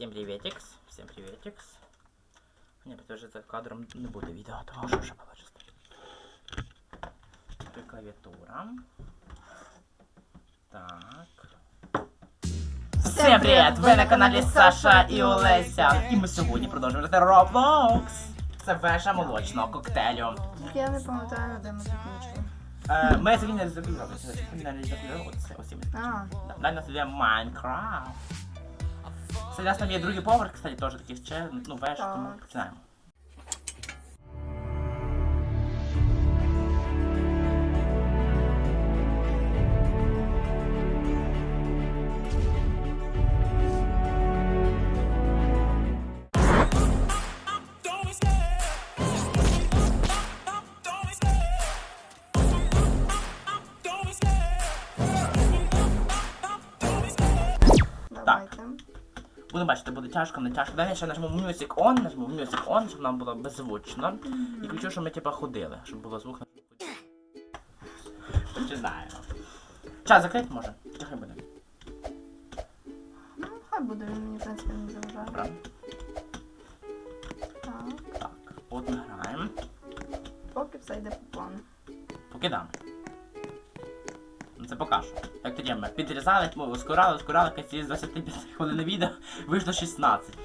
Всім привітікс, всім привітікс. Ні, це за кадром не буде відео, тому що вже побачите. Клавіатура. Так. Всім привіт! Ви на каналі Саша і Олеся. І ми сьогодні продовжуємо грати Roblox. Це вежа молочного коктейлю. Я не пам'ятаю, де ми закінчили. Е, ми сьогодні не закінчили. Сьогодні не закінчили. Оце ось ми А, Далі у нас іде Майнкрафт. Нас там є другий поверх, кстати, теж такий ще, ну, веш, тому Так. починаємо. Тяжко, не тяжко. Далі ще нажму Music On, нажму Music On, щоб нам було беззвучно. І включу, щоб ми типа ходили, щоб було звук. Чи знаю. Час закрити може? Хай буде? Ну, хай буде, він мені, в принципі, не заважає. Так, Так, от ми граємо. поки все йде по плану. Покидаємо. Ну це що. Як тоді ми підрізали, ми ускорали, ускорали, з 25 хвилин відео вийшло 16.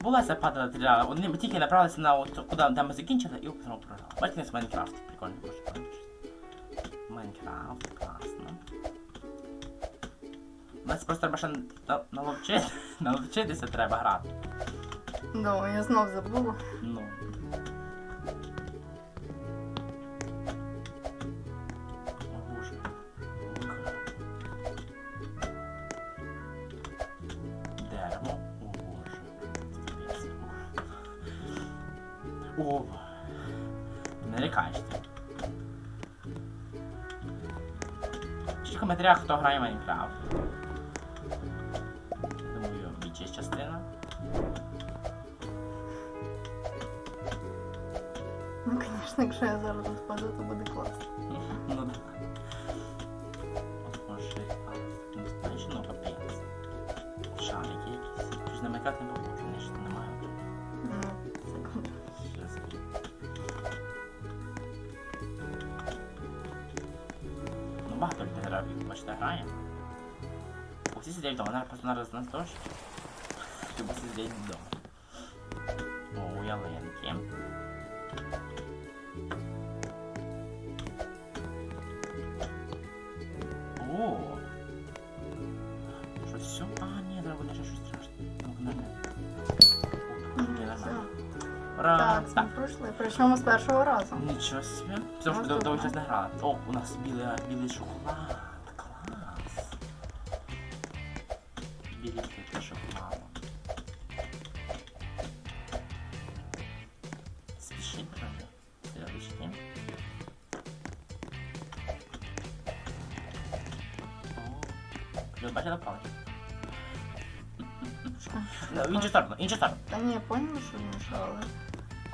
Була ця падала вони ми тільки направилися на от, куди де ми закінчили і знову програли. Бачите, це Майнкрафт, прикольно може бачити. Майнкрафт, класно. У нас просто треба ще на- наловчити, наловчитися треба грати. Да, я знов забула. Ну. О. Пишіть в коментарях, хто грає Майнкрафт. Багато людей грає, бачите, грає. Усі сидять вдома, зараз просто зараз на дощ. Щоб сидять вдома. О, ялинки. Так, пройшли. Причому з першого разу. Нічого собі. Все ж Наступне. довго час не грали. О, у нас білий, білий шоколад. Клас. Білий квітки шоколаду. Спішіть, правда? Сердечки. О, ви бачите палки? В іншу сторону, іншу сторону. Та ні, я поняла, що мішали.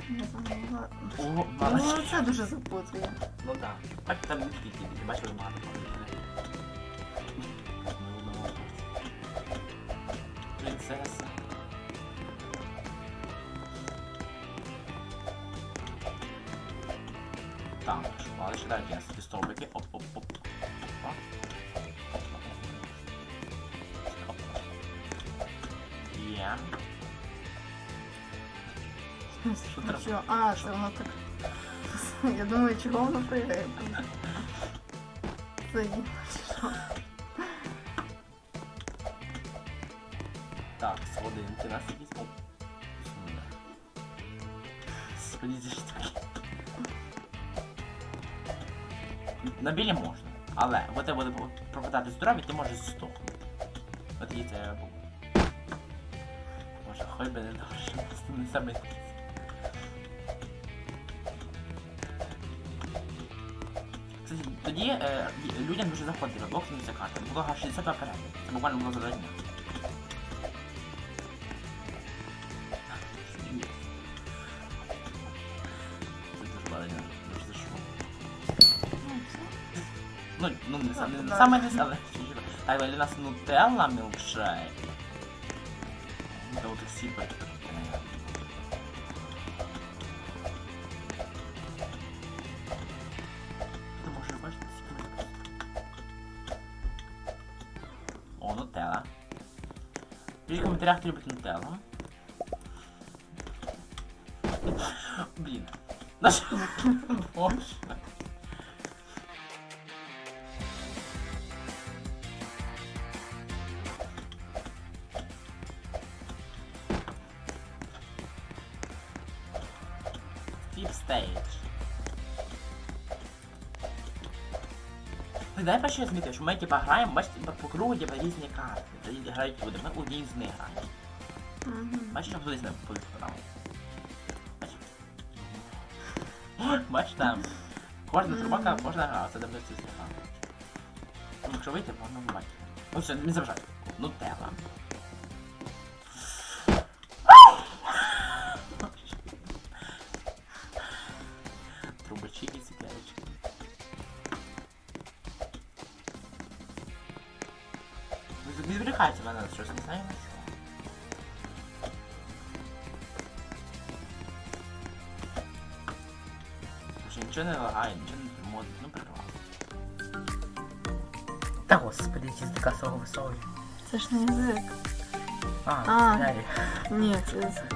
Не знаю, О, ну, молодець. це дуже запутує. Ну да. Так там не тільки, ти бачиш, багато. Принцеса. Так, шукали ще далі, я собі стовбики. Оп, оп, оп. Опа. Опа. Є. Що Що? А, це воно так. Я думаю, чого воно пригає. Це. Так, сходинки нас якісь. Оп. Сюди. Сходіть ж. На білі можна, але от тебе буде пропадати здоров'я, ти можеш здохнути. От її це було. Може, хоч би не довше, не саме. Тоді е, людям дуже заходить бокс на ця карта. Було 60 переглядів. Це буквально було за. Ну. Ну, не, сам- Ну, не, саме не але. Так, для нас нутелла мілкшейк. Та от всі перекрути. Пишіть в коментарях, хто любить нутеллу. Блін. Наш... Боже. Ви дай перше зміти, що ми типа граємо, бачите, по кругу типа різні карти. Тоді Грають люди, ми з них граємо. Бачиш, що хтось не повідомляв. Бачиш? Бачиш там. Кожна собака, кожна гра, це давно це. Ну, Якщо вийти, можна бачити. Ну все, не заважай. Нутелла. Трубочки щось, не знаю на що. Вже нічого не лагає, нічого не модить, ну прекрасно. Та господи, язика свого висовує. Це ж не язик. А, А. далі. Ні, це язик.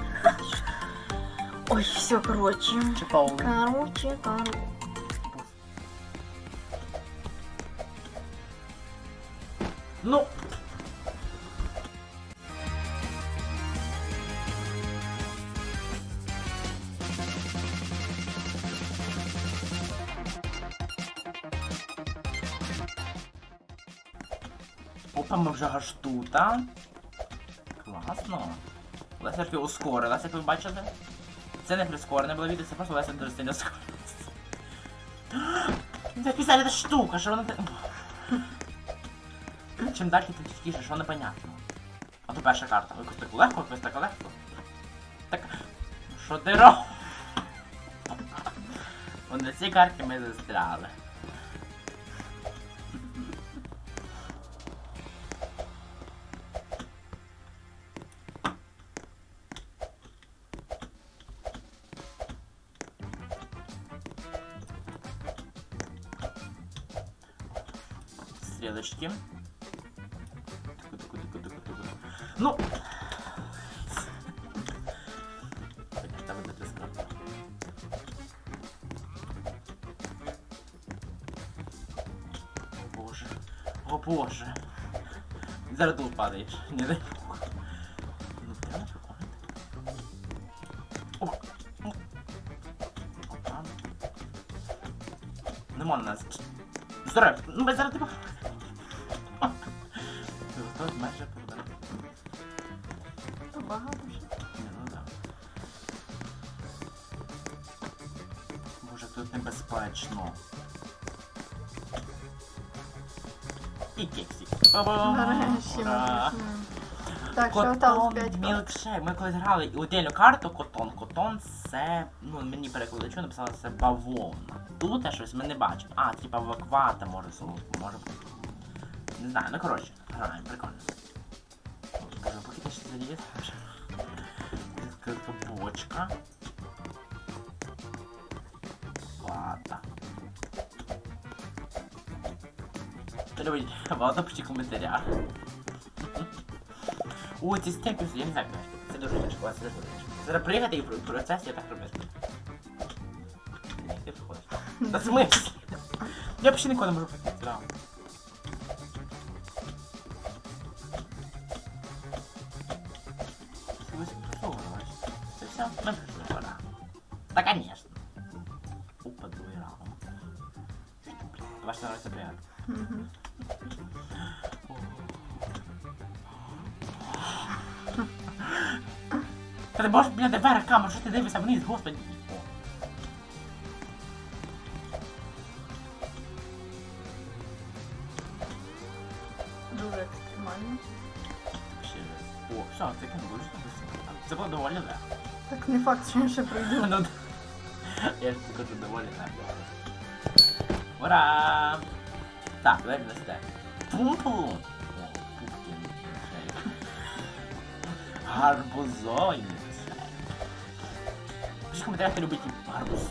Ой, все, короче. Чекав. Короче, короче. Ну! ми вже аж тут, а? Класно. Леся трохи ускорилася, як ви бачите. Це не прискорене було відео, це просто Леся дуже сильно ускорилася. Це після ця штука, що вона... Чим далі, тим чіткіше, що непонятно. А то перша карта. Якось так легко, якось так легко. Так. Що ти робиш? На цій карті ми застряли. Туку-туку-туку-туку-туку. Ну! Там буде прискорбно. О боже. О боже. Зараз тут падаєш. Не дай Бог. Ну, треба прикольно. О! Нема на нас. Здоров! Ну, зараз тебе. Нарешті Ура! почнемо. Так, що там 5 мілкшейк. Ми колись грали і отдельну карту котон. Котон це, ну мені перекладачу написали це бавовна. Тут щось ми не бачимо. А, типа ваквата може соло- може бути. Не знаю, ну коротше, граємо, прикольно. Боже, поки ти ще. Така бочка. Ладно. Любить, багато пишіть в коментарях. Ой, ці стемпи, я не знаю, як це дуже тяжко, це дуже тяжко. Зараз приїхати і в процесі я так робити. Ні, ти приходиш. Та смислі? Я взагалі ніколи не можу прийти, да. Ось просовувалась. Це все, ми прийшли, пора. Та конечно. Опа, другий раунд. Давай, що нравится Та ти можеш, блядь, вверх камеру, що ти дивишся вниз, господи. Дуже екстремально. Ще. О, все, це не дуже швидко. Це було доволі легко. Так не факт, що я ще пройду. Ну, я ж кажу, доволі легко. Ура! Так, давай нести. Пум-пум. О, пупкін. гарбузойниця. Пишіть в коментарях, хто любить гарбузи.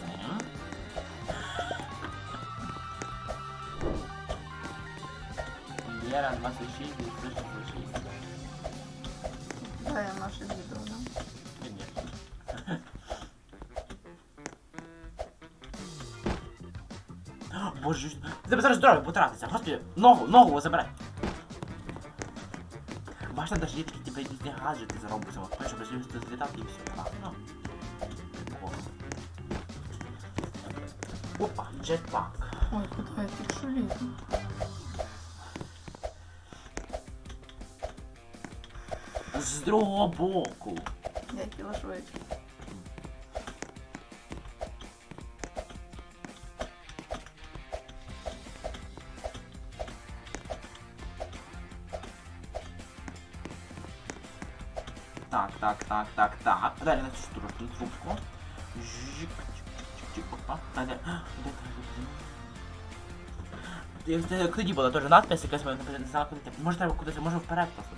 Лера 26, 266. Да, я наше відео, да. Конечно. Боже, тебе зараз здоров'я потратиться. Господи, ногу, ногу забирай. Бачите, даже є такі типу різні гаджети заробляться. От, щоб злітати і все. А, ну. Опа, джетпак. Ой, куди я тут що лізу? З другого боку. Я хотіла швидше. Так, так, так, так, так. Далі на цю сторону на трубку. Жик, чик, чик, це- Тоді була теж надпис, якась не знала, куди. Може треба кудись, може вперед просто.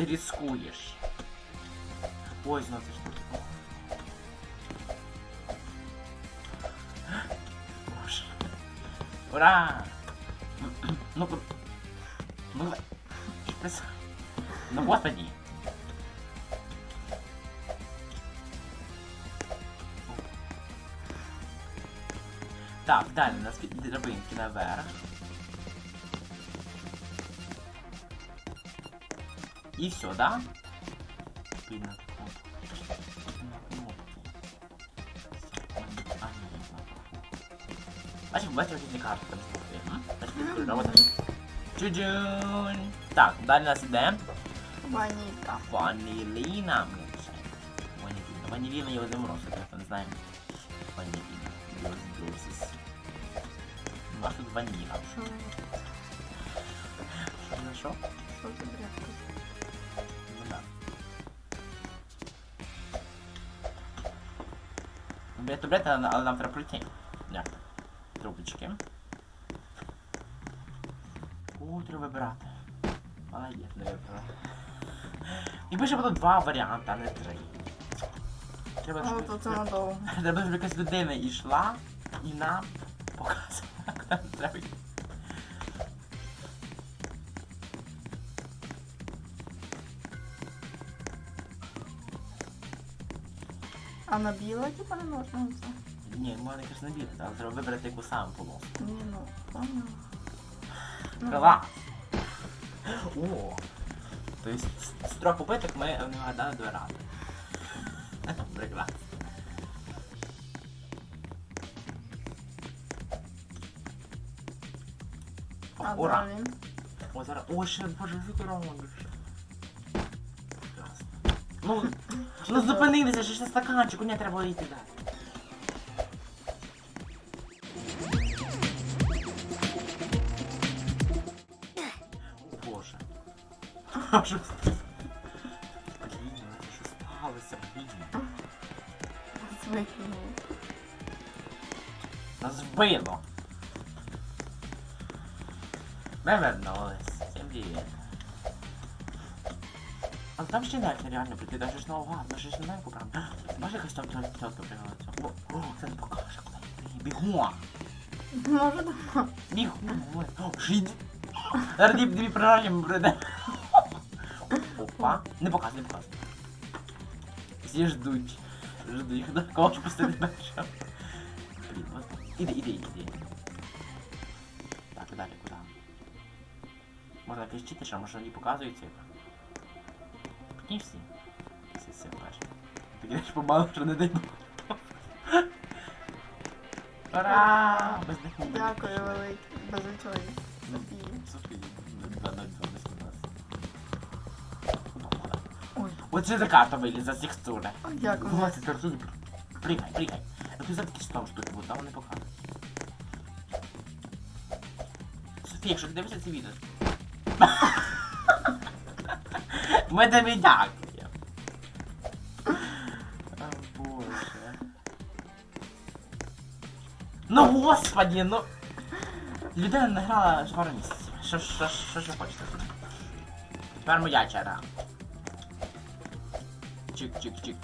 Ти рискуєш. Ой, ну це ж тут. Боже. Ура! Ну, ну, ну, шприц. Ну, господи. Так, далі у нас драбинки наверх. Бачиш, бачиш, різні карти там стоять. м? Бачиш, відкрию, робота. Чуджун! Так, далі у нас іде Ваніка. Ваніліна мілкшейк. Ваніліна. Ваніліна є один рост, хто не знає. Ваніліна. Дозис. У нас тут ваніла. Що, Що за що? що за брядка? Бред, бред, але але нам треба пройти. Як? Трубочки. О, треба вибирати. є. не вибрала. Якби ще було два варіанти, а не три. Треба, Ну, щоб, то це надовго. треба, щоб якась людина йшла і нам показувала, куди треба йти. А на біле, типа, не можна це? Ні, можна якось не бігати, але треба вибрати яку саму полоску. Ні, ну, поняла. Ну, О! То есть з трьох попиток ми не вгадали два рази. Прекрасно. О, А Ура! далі? О, зараз. О, ще, боже, викоронуєш. Прекрасно. Ну, ну зупинилися, ще ж на стаканчику, не треба йти далі. О, Боже. А що? Блін, ну що сталося, блін. Звикнула. Нас вбило. Ми вернулись. Всім привіт. А там ще далі реально прийти, даже ж наугад, ми ж ж не знаємо куди. Може якась там тетка пригодиться. О, о, це не покаже, куди йти. Бігом! Може, дома. Бігом! ой. О, жид! Зараз дві, природні прийде. Опа. Не показуй, не показуй. Всі ждуть. Ждуть, хто кого ж пустити першим. Блін, от. Іди, іди, іди. Так, далі куди? Можна якось чити, що може не показується. Прикинь всі. Всі все перші. Ти граєш помалу, що не дай Бог. Ура! Без них. Дякую, велике. Без очей. Ну, Софії, ну, два нас. Ой, же заката вилізе з текстури. ой, дякую. Власне, торсуй. Пригай, пригай. А ти за такі ж штуки, бо там вони. Софія, якщо ти дивишся це відео. Ми тобі дякуємо. О боже. Ну господи, ну. Людина не грала ж пару місяців. Що, що, що, що хочете? Тепер моя черга. чик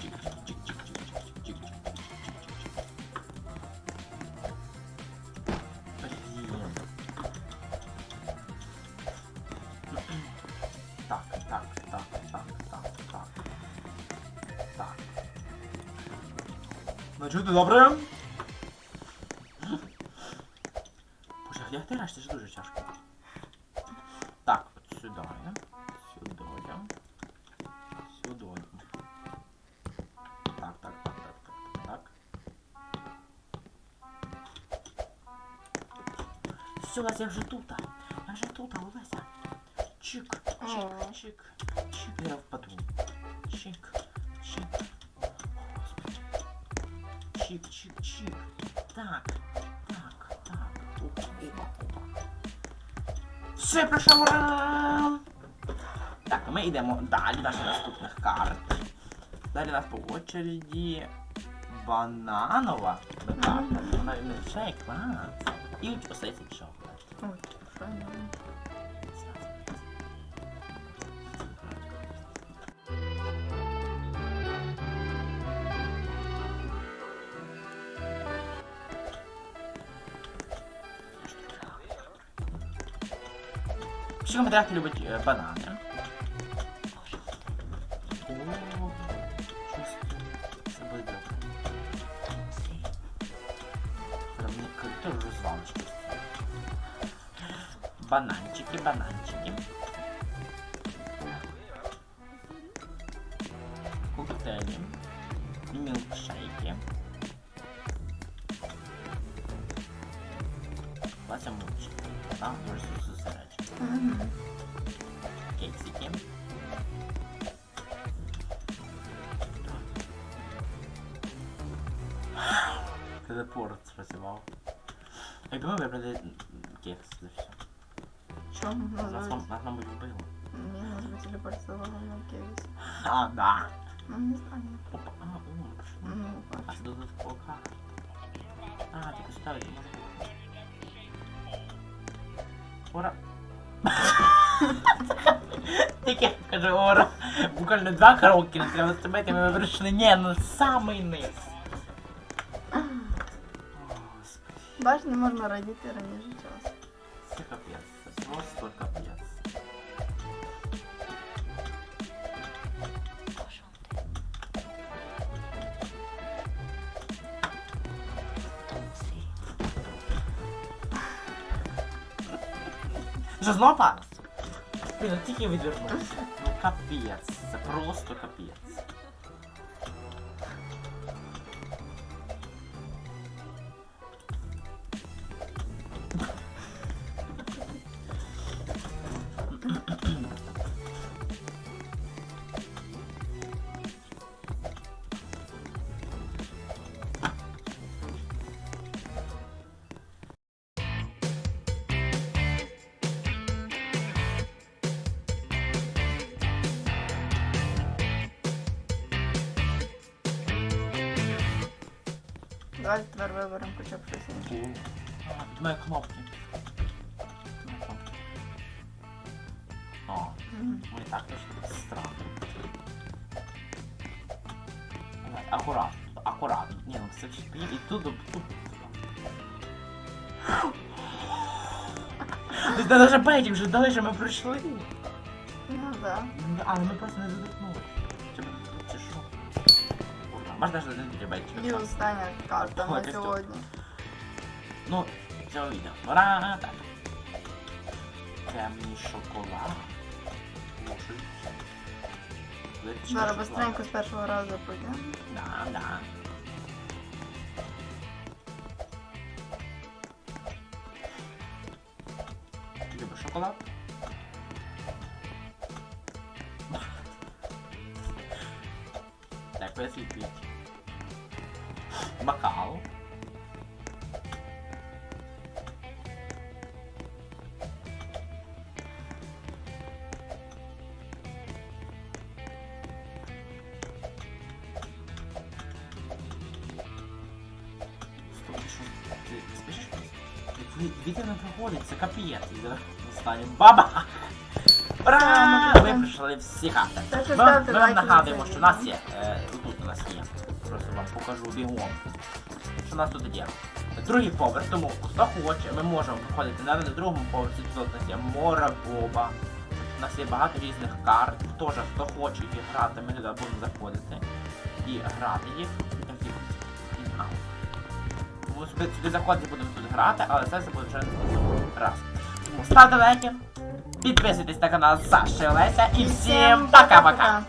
добре? Боже, як ти граєш? Це ж дуже тяжко. Так, от сюди. Сюди. Сюди. Так, так, так, так, так, так. Все, Леся, я вже тут. Я вже тут, Олеся. Чик, чик, чик, чик, я впаду. Чик. Чик, чик, чик. Так, так, так. Опа. Все, пройшов раунд. Так, ми йдемо далі наших наступних карт. Далі у нас по очереді бананова карта. Вона не шейк, банан. І остається чоколад. Ой, що Максим Петряк любить е, э, банани. О, Бананчики, бананчики. Коктейлі. Мілкшейки. Баця мовчить. Там дуже зосередить. Мгм. Кексики. Телепорт спрацював. Якби ми вибрали кекс, то все. Що? Нас, Нас нам- нас, мабуть, вбило. Ні, нас би телепортувало на кейс. А, да. Ну, не знаю. Опа, а, о. Ну, А це додаткова карта. А, тільки ставити можна. Ора. Тільки каже Ора. Буквально два кроки не треба стрибати, ми вирішили, ні, ну самий низ. О, Господи, Бач, не можна радіти раніше часу. це капець, це просто капець. Що знову пас? Блін, тільки відвернувся. Ну капець, це просто капець. Давай тепер виберемо хоча б щось інше. Тут мої кнопки. О, Мгм. ми так трошки странно. Давай, акуратно, акуратно. Ні, ну все ж і тут, тут. Ти навіть бейджик вже дали, що ми пройшли. Ну, да. Ну, Але ми просто не додихнули. Можна ж один І бейджик. остання карта Ой, на ти що? сьогодні. Ну, цього відео. Ура! Так. Темний шоколад. Слушай. Зараз шоколаду. быстренько з першого разу пройдемо. Да, да. Любиш шоколад? Так, поясніть. Спиш? Вітер не проходить, це капець. Останній баба! Ура! Ми прийшли всі хати. Ми, вам нагадуємо, що у нас є. Е, тут у нас є. Просто вам покажу бігом. Що у нас тут є? Другий поверх, тому хто хоче, ми можемо проходити на, на другому поверсі. Тут у нас є Мора Боба. У нас є багато різних карт. Теж хто хоче їх грати, ми туди будемо заходити і грати їх. Тому сюди, заходити будемо тут грати, але це все буде вже наступний раз. Тому ставте лайки, підписуйтесь на канал Саші Олеся і всім пока-пока!